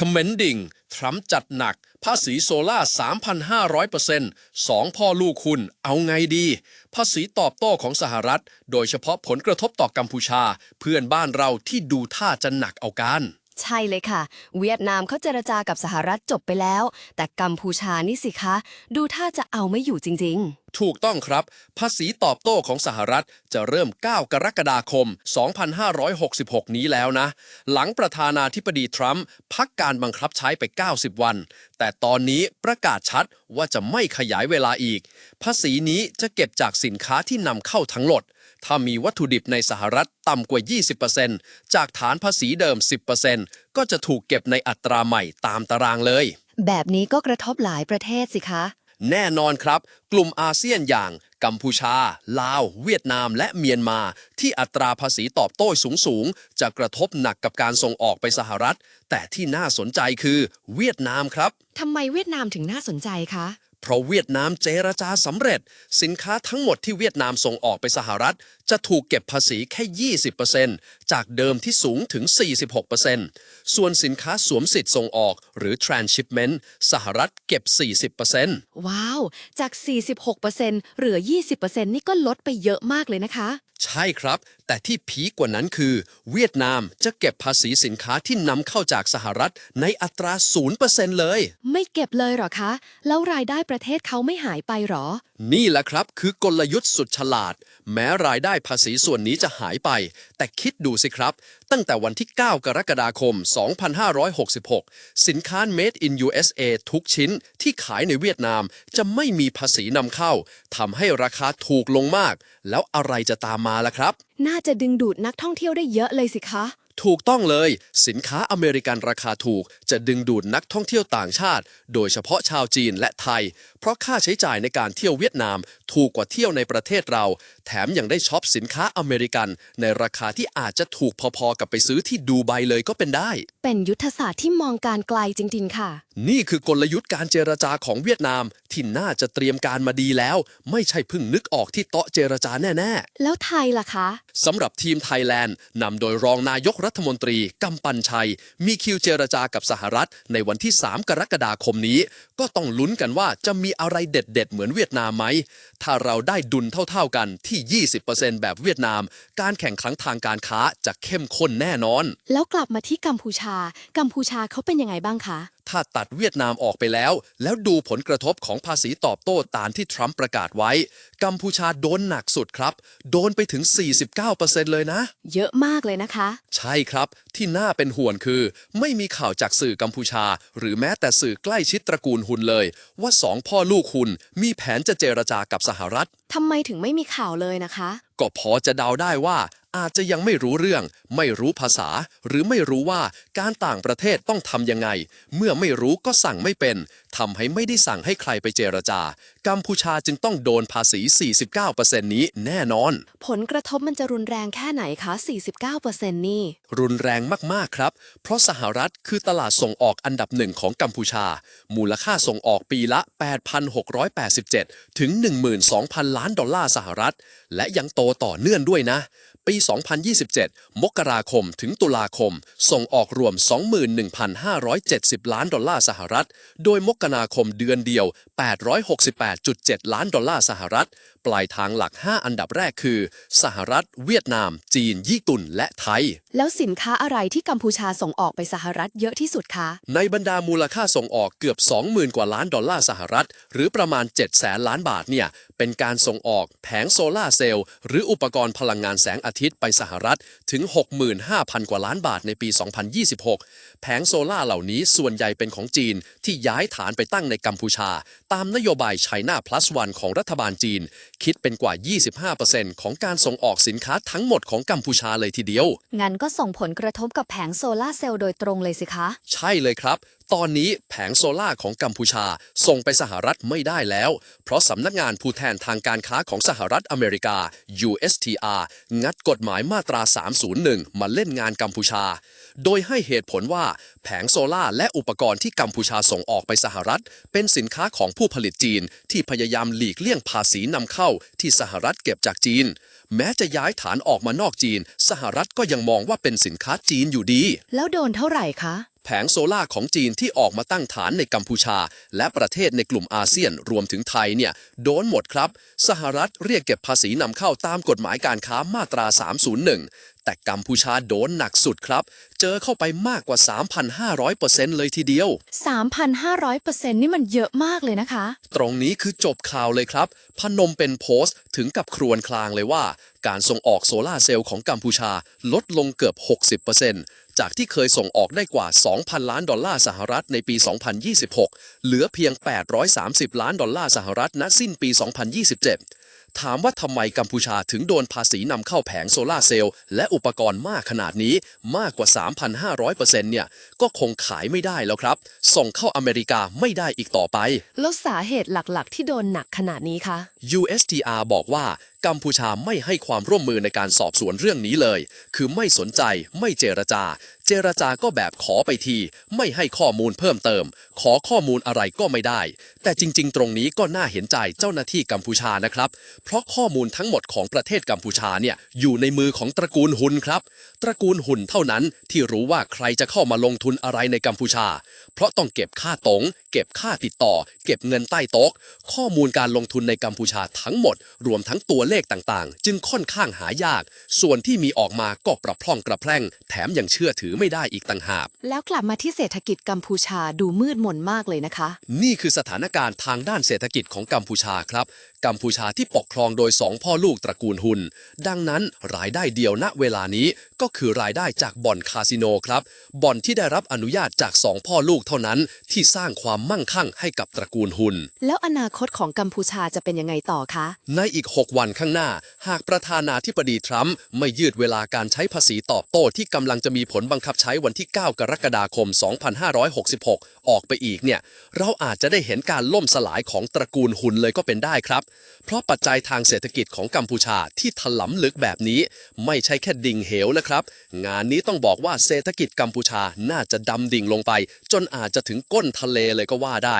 commending ทรัมป์จัดหนัก ภาษีโซล่า 3,500%สองพ่อลูกคุณเอาไงดี ภาษีตอบโต้ของสหรัฐ โดยเฉพาะผลกระทบต่อกัมพูชา เพื่อนบ้านเราที่ดูท่าจะหนักเอาการ ใช่เลยค่ะ เวียดนามเขาเจรจากับสหรัฐจบไปแล้ว แต่กัมพูชานี่สิคะ ดูท่าจะเอาไม่อยู่จริงถูกต้องครับ ภาษีตอบโต้ของสหรัฐจะเริ่ม 9 กรกฎาคม 2566 นี้แล้วนะ หลังประธานาธิบดีทรัมป์พักการบังคับใช้ไป 90 วัน แต่ตอนนี้ประกาศชัดว่าจะไม่ขยายเวลาอีก ภาษีนี้จะเก็บจากสินค้าที่นำเข้าทั้งหมด ถ้ามีวัตถุดิบในสหรัฐต่ำกว่า 20%จากฐานภาษีเดิม 10%ก็จะถูกเก็บในอัตราใหม่ตามตารางเลยๆแบบนี้ก็กระทบหลายประเทศสิคะ แน่นอนครับ กลุ่มอาเซียนอย่างกัมพูชา ลาว เวียดนาม และเมียนมา ที่อัตราภาษีตอบโต้สูงสูงๆจะกระทบหนักกับการส่งออกไปสหรัฐ แต่ที่น่าสนใจคือ เวียดนามครับ ทำไมเวียดนามถึงน่าสนใจคะ เพราะเวียดนามเจรจาสำเร็จ สินค้าทั้งหมดที่เวียดนามส่งออกไปสหรัฐ จะถูกเก็บภาษีแค่ 20%จากเดิมที่สูงถึง 46%ส่วนสินค้าสวมสิทธิ์ส่งออก หรือ transshipment สหรัฐเก็บ 40%ว้าว จาก 46%เหลือ 20%นี่ก็ลดไปเยอะมากเลยนะคะ ใช่ครับ แต่ที่พีกกว่านั้นคือ เวียดนามจะเก็บภาษีสินค้าที่นำเข้าจากสหรัฐในอัตรา 0%เลย ไม่เก็บเลยเหรอคะ แล้วรายได้ประเทศเขาไม่หายไปเหรอ นี่แหละครับคือกลยุทธ์สุดฉลาด แม้รายได้ภาษีส่วนนี้จะหายไป แต่คิดดูสิครับ ตั้งแต่วันที่ 9 กรกฎาคม 2566 สินค้า Made in USA ทุกชิ้นที่ขายในเวียดนามจะไม่มีภาษีนำเข้าทำให้ราคาถูกลงมาก แล้วอะไรจะตามมาล่ะครับ น่าจะดึงดูดนักท่องเที่ยวได้เยอะเลยสิคะถูกต้องเลย สินค้าอเมริกันราคาถูก จะดึงดูดนักท่องเที่ยวต่างชาติ โดยเฉพาะชาวจีนและไทย เพราะค่าใช้จ่ายในการเที่ยวเวียดนาม ถูกกว่าเที่ยวในประเทศเรา แถมยังได้ช็อปสินค้าอเมริกัน ในราคาที่อาจจะถูกพอๆกับไปซื้อที่ดูไบเลยก็เป็นได้ เป็นยุทธศาสตร์ที่มองการไกลจริงๆ ค่ะ นี่คือกลยุทธ์การเจรจาของเวียดนาม ที่น่าจะเตรียมการมาดีแล้ว ไม่ใช่เพิ่งนึกออกที่โต๊ะเจรจาแน่ๆ แล้วไทยล่ะคะสำหรับทีมไทยแลนด์นำโดยรองนายกรัฐมนตรีกำปันชัย มีคิวเจรจากับสหรัฐในวันที่ 3 กรกฎาคมนี้ ก็ต้องลุ้นกันว่าจะมีอะไรเด็ดๆ เหมือนเวียดนามไหม ถ้าเราได้ดุลเท่าๆกันที่ 20%แบบเวียดนาม การแข่งขันทางการค้าจะเข้มข้นแน่นอน แล้วกลับมาที่กัมพูชา กัมพูชาเขาเป็นยังไงบ้างคะ ถ้าตัดเวียดนามออกไปแล้ว แล้วดูผลกระทบของภาษีตอบโต้ตามที่ทรัมป์ประกาศไว้ กัมพูชาโดนหนักสุดครับ โดนไปถึง 49%เลยนะ เยอะมากเลยนะคะ ใช่ครับ ที่น่าเป็นห่วงคือ ไม่มีข่าวจากสื่อกัมพูชา หรือแม้แต่สื่อใกล้ชิดตระกูลหุนเลย ว่าสองพ่อลูกหุนมีแผนจะเจรจากับสหรัฐทำไมถึงไม่มีข่าวเลยนะคะ ก็พอจะเดาได้ว่า อาจจะยังไม่รู้เรื่อง ไม่รู้ภาษา หรือไม่รู้ว่าการต่างประเทศต้องทำยังไง เมื่อไม่รู้ก็สั่งไม่เป็นทำให้ไม่ได้สั่งให้ใครไปเจรจา กัมพูชาจึงต้องโดนภาษี 49%นี้แน่นอน ผลกระทบมันจะรุนแรงแค่ไหนคะ 49%นี่ รุนแรงมาก ๆ ครับ เพราะสหรัฐคือตลาดส่งออกอันดับหนึ่งของกัมพูชา มูลค่าส่งออกปีละ 8,687 ถึง 12,000 ล้านดอลลาร์สหรัฐ และยังโตต่อเนื่องด้วยนะ ปี 2027 มกราคมถึงตุลาคม ส่งออกรวม 21,570 ล้านดอลลาร์สหรัฐ โดยมกราคมเดือนเดียว 868.7 ล้านดอลลาร์สหรัฐปลายทางหลัก 5 อันดับแรกคือ สหรัฐ เวียดนาม จีน ญี่ปุ่น และไทย แล้วสินค้าอะไรที่กัมพูชาส่งออกไปสหรัฐเยอะที่สุดคะ ในบรรดามูลค่าส่งออกเกือบ 20,000 กว่าล้านดอลลาร์สหรัฐ หรือประมาณ7แสนล้านบาทเนี่ยเป็นการส่งออกแผงโซลาร์เซลล์หรืออุปกรณ์พลังงานแสงอาทิตย์ไปสหรัฐถึง 65,000 กว่าล้านบาทในปี 2026 แผงโซลาร์เหล่านี้ส่วนใหญ่เป็นของจีนที่ย้ายฐานไปตั้งในกัมพูชา ตามนโยบาย China Plus One ของรัฐบาลจีน คิดเป็นกว่า 25%ของการส่งออกสินค้าทั้งหมดของกัมพูชาเลยทีเดียว งั้นก็ส่งผลกระทบกับแผงโซลาร์เซลล์โดยตรงเลยสิคะ ใช่เลยครับ ตอนนี้แผงโซล่าของกัมพูชาส่งไปสหรัฐไม่ได้แล้ว เพราะสำนักงานผู้แทนทางการค้าของสหรัฐอเมริกา USTR งัดกฎหมายมาตรา 301 มาเล่นงานกัมพูชา โดยให้เหตุผลว่า แผงโซล่าและอุปกรณ์ที่กัมพูชาส่งออกไปสหรัฐ เป็นสินค้าของผู้ผลิตจีน ที่พยายามหลีกเลี่ยงภาษีนำเข้าที่สหรัฐเก็บจากจีนแม้จะย้ายฐานออกมานอกจีน สหรัฐก็ยังมองว่าเป็นสินค้าจีนอยู่ดี แล้วโดนเท่าไหร่คะ แผงโซล่าร์ของจีนที่ออกมาตั้งฐานในกัมพูชา และประเทศในกลุ่มอาเซียนรวมถึงไทยเนี่ยโดนหมดครับ สหรัฐเรียกเก็บภาษีนำเข้าตามกฎหมายการค้ามาตรา 301 แต่กัมพูชาโดนหนักสุดครับ เจอเข้าไปมากกว่า 3,500%เลยทีเดียว 3,500%นี่มันเยอะมากเลยนะคะ ตรงนี้คือจบข่าวเลยครับ พนมเป็นโพสต์ถึงกับครวญคลางเลยว่า การส่งออกโซลาร์เซลล์ของกัมพูชาลดลงเกือบ 60%จากที่เคยส่งออกได้กว่า 2,000 ล้านดอลลาร์สหรัฐในปี 2026 เหลือเพียง 830 ล้านดอลลาร์สหรัฐณสิ้นปี 2027 ถามว่าทำไมกัมพูชาถึงโดนภาษีนำเข้าแผงโซลาร์เซลล์และอุปกรณ์มากขนาดนี้มากกว่า 3,500%เนี่ย ก็คงขายไม่ได้แล้วครับ ส่งเข้าอเมริกาไม่ได้อีกต่อไป แล้วสาเหตุหลักๆ ที่โดนหนักขนาดนี้คะ USTR บอกว่ากัมพูชาไม่ให้ความร่วมมือในการสอบสวนเรื่องนี้เลย คือไม่สนใจ ไม่เจรจา เจรจาก็แบบขอไปที ไม่ให้ข้อมูลเพิ่มเติม ขอข้อมูลอะไรก็ไม่ได้ แต่จริง ๆ ตรงนี้ก็น่าเห็นใจเจ้าหน้าที่กัมพูชานะครับ เพราะข้อมูลทั้งหมดของประเทศกัมพูชาเนี่ยอยู่ในมือของตระกูลหุนครับ ตระกูลหุนเท่านั้นที่รู้ว่าใครจะเข้ามาลงทุนอะไรในกัมพูชา เพราะต้องเก็บค่าตง เก็บค่าติดต่อ เก็บเงินใต้โต๊ะข้อมูลการลงทุนในกัมพูชาทั้งหมด รวมทั้งตัวเลขต่างๆ จึงค่อนข้างหายาก ส่วนที่มีออกมาก็ประพร่องกระแพร่ง แถมยังเชื่อถือไม่ได้อีกต่างหาก แล้วกลับมาที่เศรษฐกิจกัมพูชาดูมืดมนมากเลยนะคะ นี่คือสถานการณ์ทางด้านเศรษฐกิจของกัมพูชาครับ กัมพูชาที่ปกครองโดยสองพ่อลูกตระกูลหุน ดังนั้นรายได้เดียวณเวลานี้ก็คือรายได้จากบ่อนคาสิโนครับบ่อนที่ได้รับอนุญาตจากสองพ่อลูกเท่านั้น ที่สร้างความมั่งคั่งให้กับตระกูลหุน แล้วอนาคตของกัมพูชาจะเป็นยังไงต่อคะ ในอีก 6 วันข้างหน้า หากประธานาธิบดีทรัมป์ไม่ยืดเวลาการใช้ภาษีตอบโต้ที่กำลังจะมีผลบังคับใช้วันที่ 9 กรกฎาคม 2566 ออกไปอีกเนี่ย เราอาจจะได้เห็นการล่มสลายของตระกูลหุนเลยก็เป็นได้ครับ เพราะปัจจัยทางเศรษฐกิจของกัมพูชาที่ถลำลึกแบบนี้ ไม่ใช่แค่ดิ่งเหวนะครับ งานนี้ต้องบอกว่าเศรษฐกิจกัมพูชาน่าจะดำดิ่งลงไป จนอาจจะถึงก้นทะเลเลยก็ว่าได้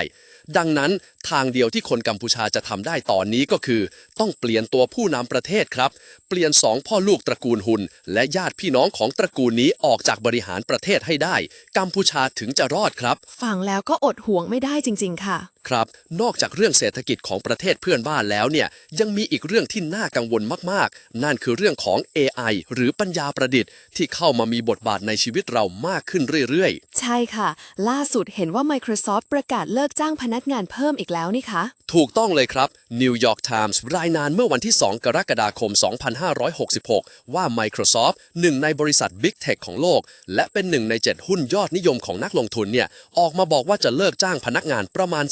ดังนั้นทางเดียวที่คนกัมพูชาจะทำได้ตอนนี้ก็คือ ต้องเปลี่ยนตัวผู้นำประเทศครับ เปลี่ยนสองพ่อลูกตระกูลหุน และญาติพี่น้องของตระกูลนี้ออกจากบริหารประเทศให้ได้ กัมพูชาถึงจะรอดครับ ฟังแล้วก็อดห่วงไม่ได้จริง ๆ ค่ะ ครับ นอกจากเรื่องเศรษฐกิจของประเทศเพื่อนบ้านแล้วเนี่ย ยังมีอีกเรื่องที่น่ากังวลมาก ๆ นั่นคือเรื่องของ AI หรือปัญญาประดิษฐ์ ที่เข้ามามีบทบาทในชีวิตเรามากขึ้นเรื่อยๆใช่ค่ะ ล่าสุดเห็นว่า Microsoft ประกาศเลิกจ้างพนักงานเพิ่มอีกแล้วนี่คะถูกต้องเลยครับ New York Times รายงานเมื่อวันที่ 2 กรกฎาคม2566 ว่า Microsoft หนึ่งในบริษัท Big Tech ของโลก และเป็นหนึ่งใน 7 หุ้นยอดนิยมของนักลงทุนเนี่ยออกมาบอกว่าจะเลิกจ้างพนักงานประมาณ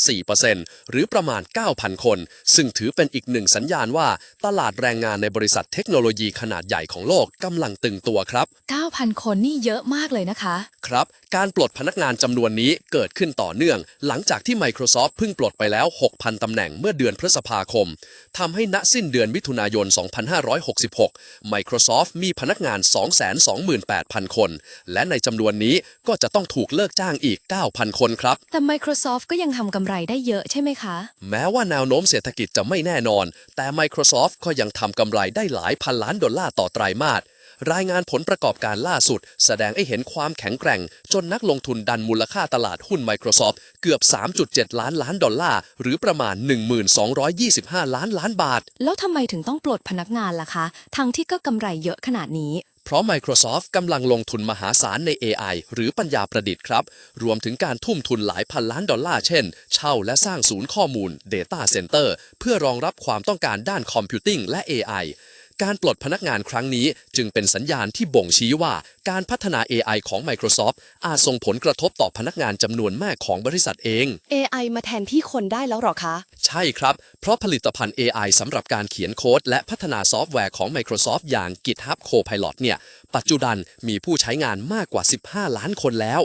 4%หรือประมาณ 9,000 คน ซึ่งถือเป็นอีกหนึ่งสัญญาณว่า ตลาดแรงงานในบริษัทเทคโนโลยีขนาดใหญ่ของโลกกำลังตึงตัวครับ 9,000 คนนี่เยอะมากเลยนะคะครับ การปลดพนักงานจำนวนนี้เกิดขึ้นต่อเนื่อง หลังจากที่ Microsoft เพิ่งปลดไปแล้ว 6,000 ตำแหน่งเมื่อเดือนพฤษภาคม ทำให้ณสิ้นเดือนมิถุนายน 2566 Microsoft มีพนักงาน 228,000 คน และในจำนวนนี้ก็จะต้องถูกเลิกจ้างอีก 9,000 คนครับ แต่ Microsoft ก็ยังทำกำไรได้เยอะใช่ไหมคะ แม้ว่าแนวโน้มเศรษฐกิจจะไม่แน่นอน แต่ Microsoft ก็ยังทำกำไรได้หลายพันล้านดอลลาร์ต่อไตรมาส รายงานผลประกอบการล่าสุด แสดงให้เห็นความแข็งแกร่ง จนนักลงทุนดันมูลค่าตลาดหุ้น Microsoft เกือบ 3.7 ล้านล้านดอลลาร์ หรือประมาณ 1225 ล้านล้านบาท แล้วทำไมถึงต้องปลดพนักงานล่ะคะ ทั้งที่ก็กำไรเยอะขนาดนี้เพราะ Microsoft กำลังลงทุนมหาศาลใน AI หรือปัญญาประดิษฐ์ครับ รวมถึงการทุ่มทุนหลายพันล้านดอลลาร์เช่น เช่าและสร้างศูนย์ข้อมูล Data Center เพื่อรองรับความต้องการด้านคอมพิวติ้งและ AI การปลดพนักงานครั้งนี้จึงเป็นสัญญาณที่บ่งชี้ว่าการพัฒนา AI ของ Microsoft อาจส่งผลกระทบต่อพนักงานจำนวนมากของบริษัทเอง AI มาแทนที่คนได้แล้วหรอคะ ใช่ครับ เพราะผลิตภัณฑ์ AI สำหรับการเขียนโค้ด และพัฒนาซอฟต์แวร์ของ Microsoft อย่าง GitHub Copilot เนี่ยปัจจุบันมีผู้ใช้งานมากกว่า 15 ล้านคนแล้ว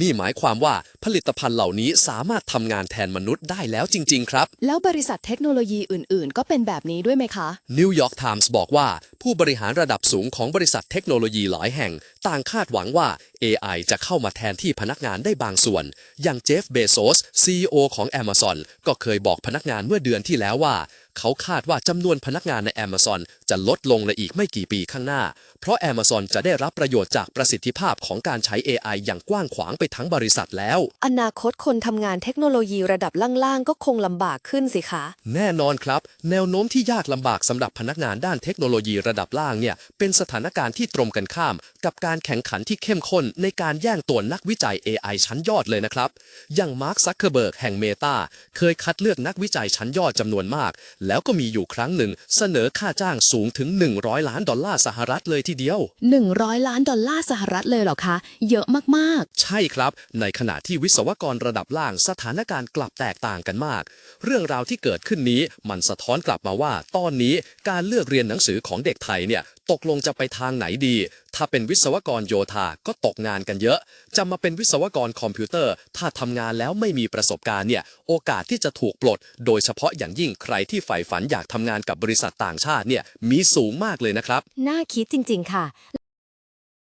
นี่หมายความว่าผลิตภัณฑ์เหล่านี้สามารถทำงานแทนมนุษย์ได้แล้วจริง ๆ ครับ แล้วบริษัทเทคโนโลยีอื่น ๆ ก็เป็นแบบนี้ด้วยไหมคะ New York Times บอกว่า ผู้บริหารระดับสูงของบริษัทเทคโนโลยีหลายแห่ง ต่างคาดหวังว่า AI จะเข้ามาแทนที่พนักงานได้บางส่วน อย่างเจฟ เบโซส CEO ของ Amazon ก็เคยบอกพนักงานเมื่อเดือนที่แล้วว่า เขาคาดว่าจำนวนพนักงานใน Amazon จะลดลงในอีกไม่กี่ปีข้างหน้า เพราะ Amazon จะได้รับประโยชน์จากประสิทธิภาพของการใช้ AI อย่างกว้างขวางไปทั้งบริษัทแล้ว อนาคตคนทำงานเทคโนโลยีระดับล่างๆ ก็คงลำบากขึ้นสิคะ แน่นอนครับ แนวโน้มที่ยากลำบากสำหรับพนักงานด้านเทคโนโลยีระดับล่างเนี่ยเป็นสถานการณ์ที่ตรงกันข้าม กับการแข่งขันที่เข้มข้นในการแย่งตัวนักวิจัย AI ชั้นยอดเลยนะครับ อย่างมาร์คซักเคอร์เบิร์กแห่งเมตาเคยคัดเลือกนักวิจัยชั้นยอดจำนวนมากแล้วก็มีอยู่ครั้งหนึ่ง เสนอค่าจ้างสูงถึง 100 ล้านดอลลาร์สหรัฐเลยทีเดียว 100 ล้านดอลลาร์สหรัฐเลยเหรอคะ เยอะมากใช่ครับ ในขณะที่วิศวกรระดับล่างสถานการณ์กลับแตกต่างกันมาก เรื่องราวที่เกิดขึ้นนี้มันสะท้อนกลับมาว่า ตอนนี้การเลือกเรียนหนังสือของเด็กไทยเนี่ยตกลงจะไปทางไหนดี ถ้าเป็นวิศวกรโยธาก็ตกงานกันเยอะ จะมาเป็นวิศวกรคอมพิวเตอร์ ถ้าทำงานแล้วไม่มีประสบการณ์เนี่ย โอกาสที่จะถูกปลด โดยเฉพาะอย่างยิ่งใครที่ใฝ่ฝันอยากทำงานกับบริษัทต่างชาติเนี่ยมีสูงมากเลยนะครับ น่าคิดจริง ๆ ค่ะ